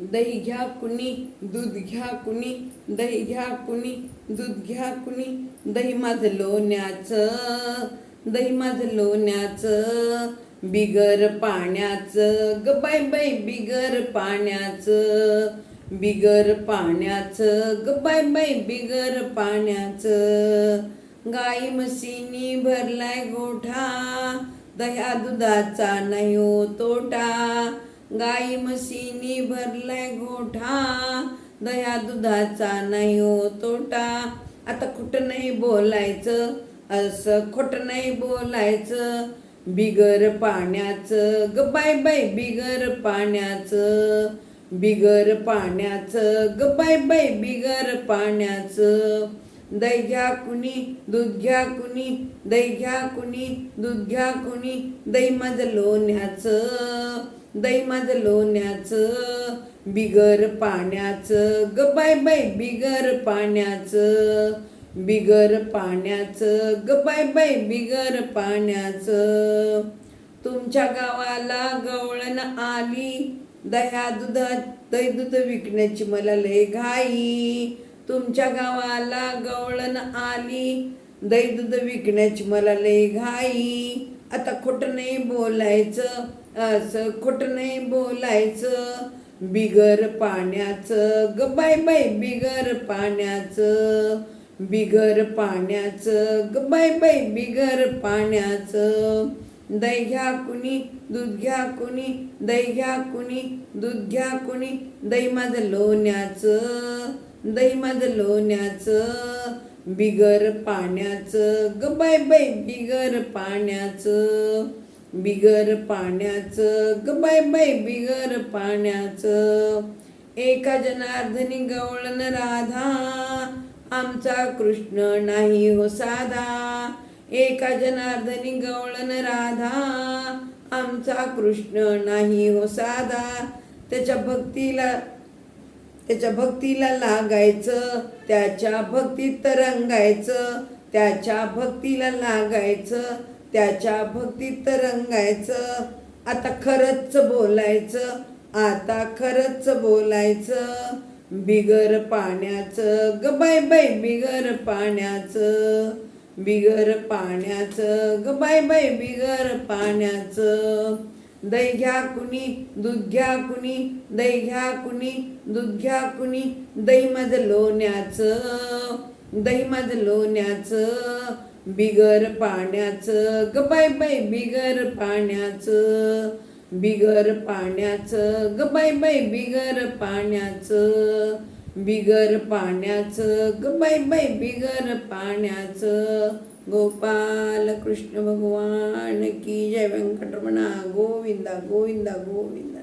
दही घ्या कुणी दूध घ्या कुणी दही घ्या कुणी दूध घ्या कुणी. दही माझं लोण्याचं दही माझं लोण्याचं बिगर पाण्याचं. ग बाय बाय बिगर पाण्याचं बिगर पाण्याचं. ग बाय बाय बिगर पाण्याचं. गाई म्हशीनी भरलाय गोठा दह्या दुधाचा नाही हो तोटा. गाई म्हशीनी भरलाय गोठा. दह्या दुधाचा नाही हो तोटा. आता कुठं नाही बोलायचं असं खोटं नाही बोलायचं. बिगर पाण्याचं ग बाय बाय बिगर पाण्याचं. बिगर पाण्याचं ग बाय बाय बिगर पाण्याचं. दही घ्या कुणी दूध घ्या कुणी दही घ्या कुणी दूध घ्या कुणी दही माझं लोण्याचं दही माझं लोण्याचं बिगर पाण्याचं ग बाय बाय बिगर पाण्याचं बिगर पाण्याचं ग बाय बाय बिगर पाण्याचं. तुमच्या गावाला गवळण आली दह्या दुधात दही दूध विकण्याची मला लय घाई. तुमच्या गावाला गवळण आली. दही दूध विकण्याची मला लय घाई. आता खोटं नाही बोलायचं असं खोटं नाही बोलायचं. बिगर पाण्याचं ग बाय बाय बिगर पाण्याचं. बिगर पाण्याचं ग बाय बाय बिगर पाण्याचं. दही घ्या कुणी दूध घ्या कुणी दही घ्या कुणी दूध घ्या कुणी दही माझं लोण्याचं. दही माझं लोण्याचं बिगर पाण्याचं ग बाय बाय बिगर पाण्याचं बिगर पाण्याचं ग बाय बाय बिगर पाण्याचं. एका जनार्दनी गवळण राधा आमचा कृष्ण नाही हो साधा. एका जनार्दनी गवळण राधा आमचा कृष्ण नाही हो साधा. त्याच्या भक्तीला त्याच्या भक्तीला लागायचं त्याच्या भक्तीत रंगायचं त्याच्या भक्तीला लागायचं त्याच्या भक्तीत रंगायचं आता खरंच बोलायचं आता खरंच बोलायचं. बिगर पाण्याचं ग बाय बाय बिगर पाण्याचं. बिगर पाण्याचं ग बाय बाय बिगर पाण्याचं. दही घ्या कुणी दूध घ्या कुणी दही घ्या कुणी दूध घ्या कुणी दही माझं लोण्याचं दही माझं लोण्याचं बिगर पाण्याचं ग बाय बाय बिगर पाण्याचं बिगर पाण्याचं ग बाय बाय बिगर पाण्याचं बिगर पाण्याचं ग बाय बाय बिगर पाण्याचं. गोपाल कृष्ण भगवान की जय व्यंकटरमणा गोविंदा गोविंदा गोविंदा.